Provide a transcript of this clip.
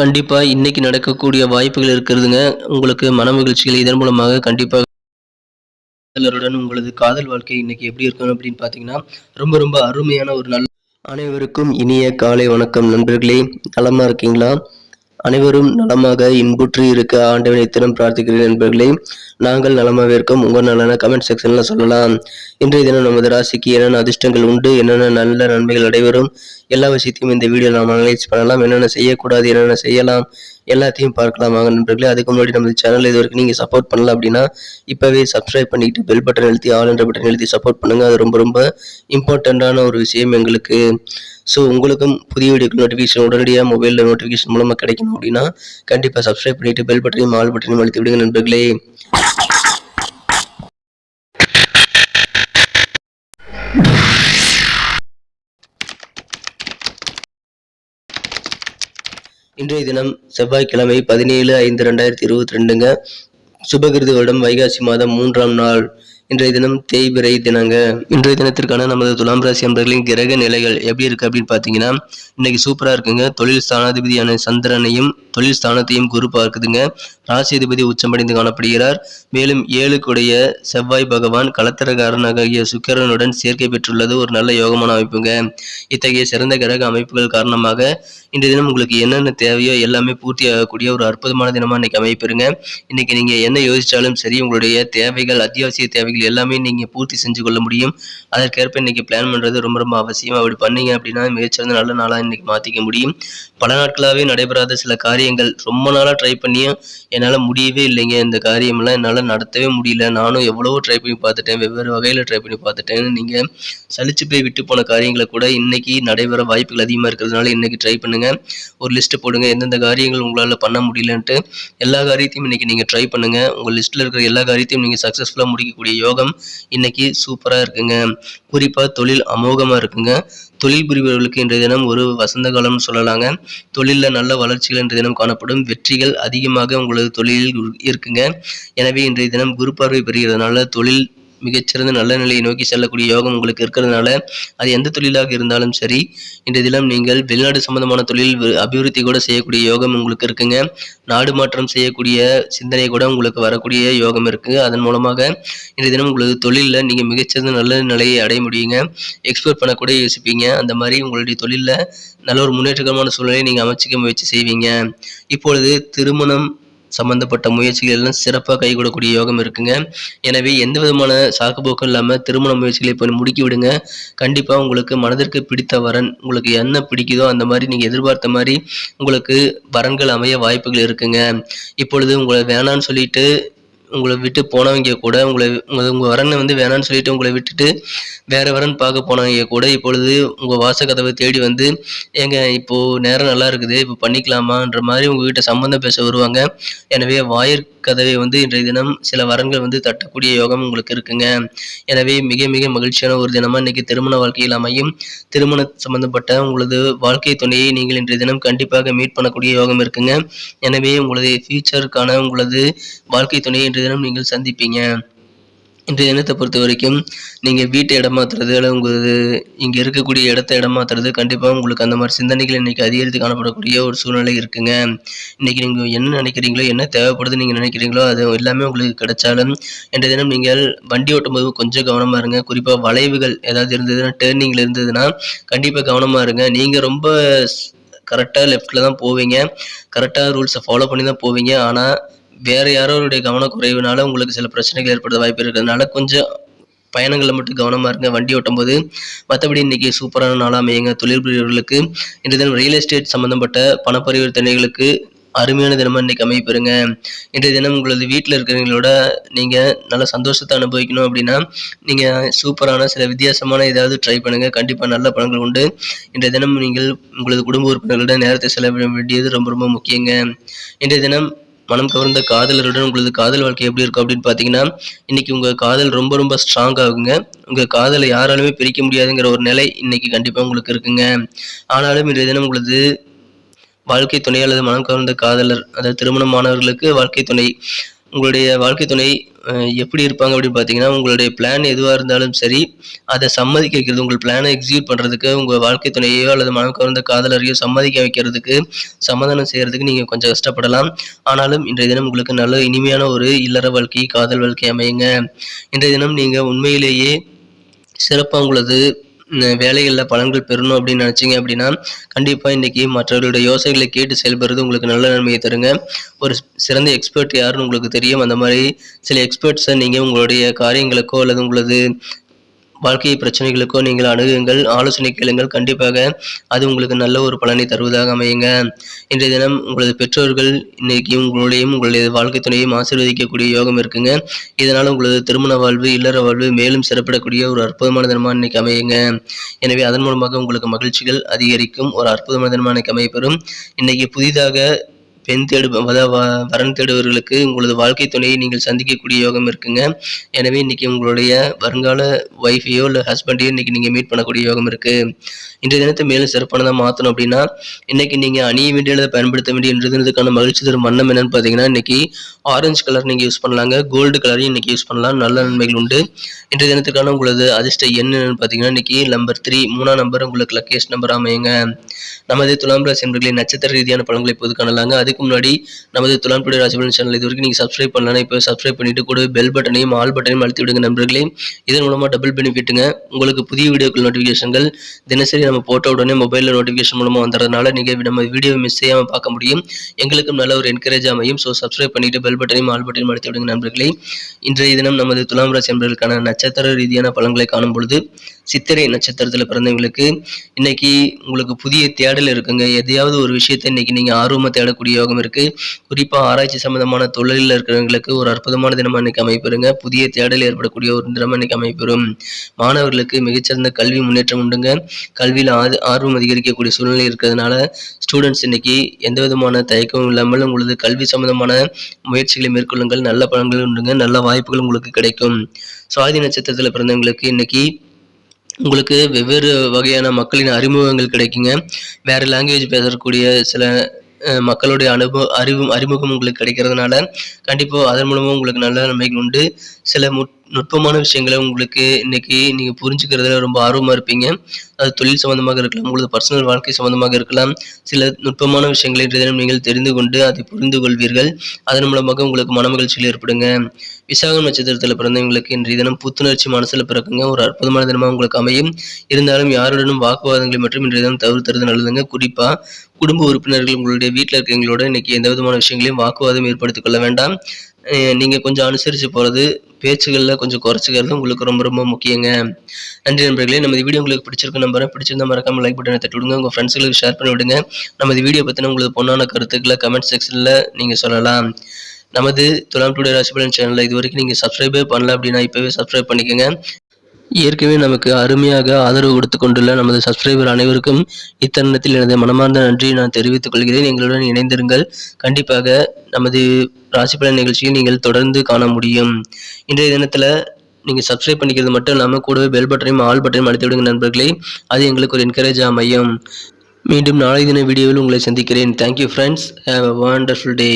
கண்டிப்பாக இன்னைக்கு நடக்கக்கூடிய வாய்ப்புகள் இருக்கிறதுங்க. உங்களுக்கு மன மகிழ்ச்சிகள் இதன் மூலமாக கண்டிப்பாக காதலருடன் உங்களது காதல் வாழ்க்கை இன்னைக்கு எப்படி இருக்கும் அப்படின்னு பார்த்தீங்கன்னா ரொம்ப ரொம்ப அருமையான ஒரு நல்ல அனைவருக்கும் இனிய காலை வணக்கம் நண்பர்களே. நலமா இருக்கீங்களா? அனைவரும் நலமாக இன்புற்று இருக்க ஆண்டவனை தினம் பிரார்த்திக்கிறேன் நண்பர்களே. நாங்கள் நலமாக இருக்கோம். உங்கள் நலன கமெண்ட் செக்ஷன்ல சொல்லலாம். இன்றைய தினம் நமது ராசிக்கு என்னென்ன அதிர்ஷ்டங்கள் உண்டு? என்னென்ன நல்ல நன்மைகள் நடைபெறும் எல்லா விஷயத்தையும் இந்த வீடியோ நாம் அனலைஸ் பண்ணலாம். என்னென்ன செய்யக்கூடாது? என்னென்ன செய்யலாம்? எல்லாத்தையும் பார்க்கலாம். வாங்க நண்பர்களே. அதுக்கு முன்னாடி நமது சேனல் இது வரைக்கும் நீங்கள் சப்போர்ட் பண்ணல அப்படின்னா இப்போவே சப்ஸ்கிரைப் பண்ணிட்டு பெல் பட்டன் எழுத்தி ஆல் என்ற பட்டன் எழுத்தி சப்போர்ட் பண்ணுங்கள் அது ரொம்ப ரொம்ப இம்பார்ட்டண்ட்டான ஒரு விஷயம் எங்களுக்கு. ஸோ உங்களுக்கும் புதிய வீடியோக்கு நோட்டிஃபிகேஷன் உடனடியாக மொபைலில் நோட்டிஃபிகேஷன் மூலமாக கிடைக்கணும் அப்படின்னா கண்டிப்பாக சப்ஸ்கிரைப் பண்ணிட்டு பெல் பட்டனையும் ஆல் பட்டனையும் அழுத்தி விடுங்க நண்பர்களே. இன்றைய தினம் செவ்வாய்க்கிழமை பதினேழு ஐந்து ரெண்டாயிரத்தி இருபத்தி ரெண்டுங்க. சுபகிருது வருடம் வைகாசி மாதம் மூன்றாம் நாள். இன்றைய தினம் தேய்பிரை தினங்க. இன்றைய தினத்திற்கான நமது துலாம் ராசி அன்பர்களின் கிரக நிலைகள் எப்படி இருக்கு அப்படின்னு பார்த்தீங்கன்னா இன்னைக்கு சூப்பரா இருக்குங்க. தொழில் ஸ்தானாதிபதியான சந்திரனையும் தொழில் ஸ்தானத்தையும் குரு பார்க்குதுங்க. ராசி அதிபதி உச்சமடைந்து காணப்படுகிறார். மேலும் ஏழுக்குடைய செவ்வாய் பகவான் கலத்திரகாரனாகிய சுக்கிரனுடன் சேர்க்கை பெற்றுள்ளது. ஒரு நல்ல யோகமான அமைப்புங்க. இத்தகைய சிறந்த கிரக அமைப்புகள் காரணமாக இன்றைய தினம் உங்களுக்கு என்னென்ன தேவையோ எல்லாமே பூர்த்தி ஆகக்கூடிய ஒரு அற்புதமான தினமா இன்னைக்கு அமைப்பிருங்க இன்னைக்கு நீங்க என்ன யோசிச்சாலும் சரி உங்களுடைய தேவைகள் அத்தியாவசிய தேவைகள் எல்லாமே நீங்கள் பூர்த்தி செஞ்சு கொள்ள முடியும். அதற்கேற்ப இன்றைக்கி பிளான் பண்ணுறது ரொம்ப ரொம்ப அவசியம். அப்படி பண்ணீங்க அப்படின்னா மிகச்சிறந்த நல்ல நாளாக இன்றைக்கி மாற்றிக்க முடியும். பல நாட்களாகவே நடைபெறாத சில காரியங்கள் ரொம்ப நாளாக ட்ரை பண்ணியும் என்னால் முடியவே இல்லைங்க. இந்த காரியமெல்லாம் என்னால் நடத்தவே முடியல. நானும் எவ்வளவோ ட்ரை பண்ணி பார்த்துட்டேன். வெவ்வேறு வகையில் ட்ரை பண்ணி பார்த்துட்டேன் நீங்கள் சலிச்சு போய் விட்டு போன காரியங்களை கூட இன்னைக்கு நடைபெற வாய்ப்புகள் அதிகமாக இருக்கிறதுனால இன்னைக்கு ட்ரை பண்ணுங்கள் ஒரு லிஸ்ட் போடுங்க. எந்தெந்த காரியங்கள் உங்களால் பண்ண முடியலன்ட்டு எல்லா காரியத்தையும் இன்னைக்கு நீங்கள் ட்ரை பண்ணுங்கள் உங்கள் லிஸ்ட்டில் இருக்கிற எல்லா காரியத்தையும் நீங்கள் சக்ஸஸ்ஃபுல்லாக முடிக்கக்கூடிய யோகம் இன்னைக்கு சூப்பரா இருக்குங்க. குறிப்பா தொழில் அமோகமா இருக்குங்க. தொழில் புரிபவர்களுக்கு இன்றைய தினம் ஒரு வசந்த காலம்னு சொல்லலாங்க. தொழிலில் நல்ல வளர்ச்சிகள் இன்றைய தினம் காணப்படும். வெற்றிகள் அதிகமாக உங்களது தொழிலில் இருக்குங்க. எனவே இன்றைய தினம் குரு பார்வை பெறுகிறதுனால தொழில் மிகச்சிறந்த நல்ல நிலையை நோக்கி செல்லக்கூடிய யோகம் உங்களுக்கு இருக்கிறதுனால அது எந்த தொழிலாக இருந்தாலும் சரி இன்றைய தினம் நீங்கள் வெளிநாடு சம்பந்தமான தொழில் அபிவிருத்தி கூட செய்யக்கூடிய யோகம் உங்களுக்கு இருக்குங்க. நாடு மாற்றம் செய்யக்கூடிய சிந்தனை கூட உங்களுக்கு வரக்கூடிய யோகம் இருக்கு. அதன் மூலமாக இன்றைய தினம் உங்களது தொழிலில் நீங்கள் மிகச்சிறந்த நல்ல நிலையை அடைய முடியுங்க. எக்ஸ்போர்ட் பண்ணக்கூட யோசிப்பீங்க. அந்த மாதிரி உங்களுடைய தொழிலில் நல்ல ஒரு முன்னேற்றகரமான சூழ்நிலையை நீங்கள் அமைச்சிக்க முயற்சி செய்வீங்க. இப்பொழுது திருமணம் சம்பந்தப்பட்ட முயற்சிகள் எல்லாம் சிறப்பாக கைகூடக்கூடிய யோகம் இருக்குங்க. எனவே எந்த விதமான சாக்குப்போக்கும் இல்லாமல் திருமண முயற்சிகளை இப்போ முடுக்கி விடுங்க. கண்டிப்பாக உங்களுக்கு மனதிற்கு பிடித்த வரன் உங்களுக்கு என்ன பிடிக்குதோ அந்த மாதிரி நீங்கள் எதிர்பார்த்த மாதிரி உங்களுக்கு வரன்கள் அமைய வாய்ப்புகள் இருக்குங்க. இப்பொழுது உங்களை வேணான்னு சொல்லிட்டு உங்களை விட்டு போனவங்க கூட உங்களை உங்கள் உங்கள் வரனை வந்து வேணான்னு சொல்லிட்டு உங்களை விட்டுட்டு வேற வரன் பார்க்க போனவங்க கூட இப்பொழுது உங்க வாசக்கதவை தேடி வந்து ஏங்க இப்போ நேரம் நல்லா இருக்குது இப்போ பண்ணிக்கலாமான்ற மாதிரி உங்ககிட்ட சம்மந்தம் பேச வருவாங்க. எனவே வாயிற் கதவை வந்து இன்றைய தினம் சில வரன்கள் வந்து தட்டக்கூடிய யோகம் உங்களுக்கு இருக்குங்க. எனவே மிக மிக மகிழ்ச்சியான ஒரு தினமா இன்னைக்கு திருமண வாழ்க்கையில் அமையும். திருமண சம்பந்தப்பட்ட உங்களது வாழ்க்கை துணையை நீங்கள் இன்றைய தினம் கண்டிப்பாக மீட் பண்ணக்கூடிய யோகம் இருக்குங்க. எனவே உங்களது ஃபியூச்சருக்கான உங்களது வாழ்க்கை துணையை இன்றைய தினம் நீங்கள் சந்திப்பீங்க. இன்றைய தினத்தை பொறுத்த வரைக்கும் நீங்கள் வீட்டை இடமாத்துறது இல்லை உங்களது இங்கே இருக்கக்கூடிய இடத்த இடமாத்துறது கண்டிப்பாக உங்களுக்கு அந்த மாதிரி சிந்தனைகள் இன்றைக்கி அதிகரித்து காணப்படக்கூடிய ஒரு சூழ்நிலை இருக்குங்க. இன்றைக்கி நீங்கள் என்ன நினைக்கிறீங்களோ என்ன தேவைப்படுது நீங்கள் நினைக்கிறீங்களோ அது எல்லாமே உங்களுக்கு கிடைச்சாலும் இன்றைய தினம் நீங்கள் வண்டி ஓட்டும்போது கொஞ்சம் கவனமாக இருங்க. குறிப்பாக வளைவுகள் ஏதாவது இருந்ததுன்னா டேர்னிங்கில் இருந்ததுன்னா கண்டிப்பாக கவனமாக இருங்க. நீங்கள் ரொம்ப கரெக்டாக லெஃப்ட்டில் தான் போவீங்க. கரெக்டாக ரூல்ஸை ஃபாலோ பண்ணி தான் போவீங்க. ஆனால் வேறு யாரோருடைய கவனக்குறைவுனால உங்களுக்கு சில பிரச்சனைகள் ஏற்பட வாய்ப்பு இருக்கிறதுனால கொஞ்சம் பயணங்களில் மட்டும் கவனமாக இருங்க. வண்டி ஓட்டும் போது மற்றபடி இன்றைக்கி சூப்பரான நாளாக அமையுங்க. தொழில் புரியவர்களுக்கு இன்று தினம் ரியல் எஸ்டேட் சம்மந்தப்பட்ட பண பரிவர்த்தனைகளுக்கு அருமையான தினமாக இன்னைக்கு அமைப்பிருங்க இன்றைய தினம் உங்களது வீட்டில் இருக்கிறவங்களோட நீங்கள் நல்ல சந்தோஷத்தை அனுபவிக்கணும் அப்படின்னா நீங்கள் சூப்பரான சில வித்தியாசமான ஏதாவது ட்ரை பண்ணுங்கள் கண்டிப்பாக நல்ல பலன்கள் உண்டு. இன்றைய தினம் நீங்கள் உங்களது குடும்ப உறுப்பினர்களிடம் நேரத்தை செலவிட வேண்டியது ரொம்ப ரொம்ப முக்கியங்க. இன்றைய தினம் மனம் கவர்ந்த காதலருடன் உங்களது காதல் வாழ்க்கை எப்படி இருக்கும் அப்படின்னு பார்த்தீங்கன்னா இன்னைக்கு உங்கள் காதல் ரொம்ப ரொம்ப ஸ்ட்ராங் ஆகுங்க. உங்கள் காதலை யாராலுமே பிரிக்க முடியாதுங்கிற ஒரு நிலை இன்னைக்கு கண்டிப்பாக உங்களுக்கு இருக்குங்க. ஆனாலும் இன்றைய தினம் உங்களது வாழ்க்கை துணை அல்லது மனம் கவர்ந்த காதலர் அதாவது திருமணமானவர்களுக்கு வாழ்க்கை துணை உங்களுடைய வாழ்க்கை துணை எப்படி இருப்பாங்க அப்படின்னு பார்த்தீங்கன்னா உங்களுடைய பிளான் எதுவாக இருந்தாலும் சரி அதை சம்மதிக்க வைக்கிறது உங்கள் பிளானை எக்ஸிக்யூட் பண்ணுறதுக்கு உங்கள் வாழ்க்கை துணையோ அல்லது மனம் கவர்ந்த காதலரையோ சம்மதிக்க வைக்கிறதுக்கு சமாதானம் செய்கிறதுக்கு நீங்கள் கொஞ்சம் கஷ்டப்படலாம். ஆனாலும் இன்றைய தினம் உங்களுக்கு நல்ல இனிமையான ஒரு இல்லற வாழ்க்கை காதல் வாழ்க்கை அமையுங்க. இன்றைய தினம் நீங்கள் உண்மையிலேயே சிறப்பாக உங்களது வேலைகளில் பலன்கள் பெறணும் அப்படின்னு நினச்சிங்க அப்படின்னா கண்டிப்பாக இன்றைக்கி மற்றவர்களுடைய யோசனைகளை கேட்டு செயல்படுறது உங்களுக்கு நல்ல நன்மையை தருங்க. ஒரு சிறந்த எக்ஸ்பர்ட் யாருன்னு உங்களுக்கு தெரியும். அந்த மாதிரி சில எக்ஸ்பர்ட்ஸை நீங்கள் உங்களுடைய காரியங்களுக்கோ அல்லது உங்களது வாழ்க்கை பிரச்சனைகளுக்கோ நீங்கள் அணுகுங்கள் ஆலோசனை கேளுங்கள். கண்டிப்பாக அது உங்களுக்கு நல்ல ஒரு பலனை தருவதாக அமையுங்க. இன்றைய தினம் உங்களது பெற்றோர்கள் இன்னைக்கு உங்களுடையும் உங்களுடைய வாழ்க்கை துணையும் ஆசீர்வதிக்கக்கூடிய யோகம் இருக்குங்க. இதனால் உங்களது திருமண வாழ்வு இல்லற வாழ்வு மேலும் சிறப்பிடக்கூடிய ஒரு அற்புதமான தினமாக இன்னைக்கு அமையுங்க. எனவே அதன் மூலமாக உங்களுக்கு மகிழ்ச்சிகள் அதிகரிக்கும் ஒரு அற்புதமான தினமாக இன்னைக்கு அமையப்பெறும். இன்னைக்கு புதிதாக பெண் தேடு அதாவது வ- வரன் தேடுபவர்களுக்கு உங்களது வாழ்க்கை துணையை நீங்கள் சந்திக்கக்கூடிய யோகம் இருக்குங்க. எனவே இன்னைக்கு உங்களுடைய வருங்கால ஒய்ஃபையோ இல்லை ஹஸ்பண்டையோ இன்னைக்கு நீங்கள் மீட் பண்ணக்கூடிய யோகம் இருக்கு. இன்றைய தினத்தை மேலும் சிறப்பானதாக மாற்றணும் அப்படின்னா இன்னைக்கு நீங்கள் அணிய வேண்டியதை பயன்படுத்த வேண்டிய இன்றைய தினத்துக்கான மகிழ்ச்சி தரும் வண்ணம் என்னன்னு பார்த்தீங்கன்னா இன்னைக்கு ஆரஞ்சு கலர் நீங்கள் யூஸ் பண்ணலாங்க. கோல்டு கலரையும் இன்னைக்கு யூஸ் பண்ணலாம். நல்ல நன்மைகள் உண்டு. இன்றைய தினத்துக்கான உங்களது அதிர்ஷ்ட எண் என்னன்னு பார்த்தீங்கன்னா இன்னைக்கு நம்பர் த்ரீ மூணாம் நம்பர் உங்களுக்கு லக்கேஸ்ட் நம்பர் அமையுங்க. நமது துலாம் ராசி நட்சத்திர ரீதியான பழங்களை பொது காணலாங்க. அதுக்கு முன்னாடி நமது துலாம் ராசிபலன் சேனல் இது வரைக்கும் நீங்கள் சப்ஸ்கிரைப் பண்ணலாம் இப்போ சப்ஸ்கிரைப் பண்ணிட்டு கூட பெல் பட்டனையும் ஆல் பட்டனையும் அழுத்தி விடுங்க நண்பர்களே. இதன் மூலமாக டபுள் பெனிஃபிட்டுங்க உங்களுக்கு புதிய வீடியோக்கள் நோட்டிஃபிகேஷன்கள் தினசரி நம்ம போட்ட உடனே மொபைலில் நோட்டிஃபிகேஷன் மூலமாக வந்துறதுனால நீங்கள் நம்ம வீடியோ மிஸ் செய்யாமல் பார்க்க முடியும். எங்களுக்கும் நல்ல ஒரு என்கரேஜ் அமையும். ஸோ சப்ஸ்கிரைப் பண்ணிட்டு பெல் பட்டனையும் ஆல் பட்டனையும் அழுத்தி விடுங்க நண்பர்களே. இன்றைய தினம் நமது துலாம் ராசி என்பதற்கான நட்சத்திர ரீதியான பலன்களை காணும் பொழுது சித்திரை நட்சத்திரத்தில் பிறந்தவங்களுக்கு இன்னைக்கு உங்களுக்கு புதிய தேடல் இருக்குங்க. எதையாவது ஒரு விஷயத்தை இன்னைக்கு நீங்கள் ஆர்வமாக தேடக்கூடிய யோகம் இருக்கு. குறிப்பாக ஆராய்ச்சி சம்பந்தமான தொழிலில் இருக்கிறவங்களுக்கு ஒரு அற்புதமான தினமாக இன்னைக்கு அமைப்பெறுங்க புதிய தேடல் ஏற்படக்கூடிய ஒரு தினமாக இன்னைக்கு அமைப்பெறும் மாணவர்களுக்கு மிகச்சிறந்த கல்வி முன்னேற்றம் உண்டுங்க. கல்வியில் ஆது ஆர்வம் அதிகரிக்கக்கூடிய சூழ்நிலை இருக்கிறதுனால ஸ்டூடெண்ட்ஸ் இன்னைக்கு எந்த விதமான தயக்கமும் இல்லாமல் உங்களது கல்வி சம்பந்தமான முயற்சிகளை மேற்கொள்ளுங்கள். நல்ல பலன்கள் உண்டுங்க. நல்ல வாய்ப்புகள் உங்களுக்கு கிடைக்கும். சுவாதி நட்சத்திரத்தில் பிறந்தவங்களுக்கு இன்னைக்கு உங்களுக்கு வெவ்வேறு வகையான மக்களின் அறிமுகங்கள் கிடைக்குங்க. வேறு லாங்குவேஜ் பேசக்கூடிய சில மக்களுடைய அனுபவ அறிவும் அறிமுகம் உங்களுக்கு கிடைக்கிறதுனால கண்டிப்பாக அதன் மூலமாக உங்களுக்கு நல்ல நன்மைகள் உண்டு. சில முட் நுட்பமான விஷயங்களை உங்களுக்கு இன்னைக்கு நீங்கள் புரிஞ்சுக்கிறதுல ரொம்ப ஆர்வமாக இருப்பீங்க. அது தொழில் சம்பந்தமாக இருக்கலாம் உங்களது பர்சனல் வாழ்க்கை சம்பந்தமாக இருக்கலாம். சில நுட்பமான விஷயங்களை இன்றைய தினம் நீங்கள் தெரிந்து கொண்டு அதை புரிந்து கொள்வீர்கள். அதன் மூலமாக உங்களுக்கு மனமகிழ்ச்சியில் ஏற்படுங்க. விசாகம் நட்சத்திரத்தில் பிறந்தவங்களுக்கு இன்றைய தினம் புத்துணர்ச்சி மனசில் பிறக்குங்க. ஒரு அற்புதமான தினமாக உங்களுக்கு அமையும். இருந்தாலும் யாருடனும் வாக்குவாதங்களை மற்றும் இன்றைய தினம் தவிர்த்துறது நல்லதுங்க. குறிப்பாக குடும்ப உறுப்பினர்கள் உங்களுடைய வீட்டில் இருக்கிறவங்களோட இன்னைக்கு எந்த விதமான விஷயங்களையும் வாக்குவாதம் ஏற்படுத்திக் கொள்ள வேண்டாம். நீங்கள் நீங்க கொஞ்சம் அனுசரித்து போகிறது பேச்சுகளில் கொஞ்சம் குறைச்சிக்கிறது உங்களுக்கு ரொம்ப ரொம்ப முக்கியங்க. நன்றி நண்பர்களே நம்ம வீடியோ உங்களுக்கு பிடிச்சிருக்கு நம்புறேன். பிடிச்சிருந்தா மறக்காம லைக் பட்டனை தட்டி விடுங்க. உங்கள் ஃப்ரெண்ட்ஸுகளுக்கு ஷேர் பண்ணி விடுங்க. நமது வீடியோ பற்றின உங்களுக்கு பொண்ணான கருத்துக்களை கமெண்ட் செக்ஷனில் நீங்கள் சொல்லலாம். நமது துலாம் டுடே ராசிபலன் சேனலில் இது வரைக்கும் நீங்கள் சப்ஸ்கிரைபே பண்ணல அப்படின்னா இப்போவே சப்ஸ்கிரைப் பண்ணிக்கோங்க. ஏற்கனவே நமக்கு அருமையாக ஆதரவு கொடுத்து கொண்டுள்ள நமது சப்ஸ்கிரைபர் அனைவருக்கும் இத்தருணத்தில் எனது மனமார்ந்த நன்றியை நான் தெரிவித்துக் கொள்கிறேன். எங்களுடன் இணைந்திருங்கள். கண்டிப்பாக நமது ராசிபலன் நிகழ்ச்சியை நீங்கள் தொடர்ந்து காண முடியும். இன்றைய தினத்தில் நீங்கள் சப்ஸ்கிரைப் பண்ணிக்கிறது மட்டும் இல்லாமல் கூடவே பெல் பட்டனையும் ஆல் பட்டனையும் அழுத்தி விடுங்க நண்பர்களே. அது எங்களுக்கு ஒரு என்கரேஜ் அமையும். மீண்டும் நாளை தின வீடியோவில் உங்களை சந்திக்கிறேன். Thank you friends have a wonderful day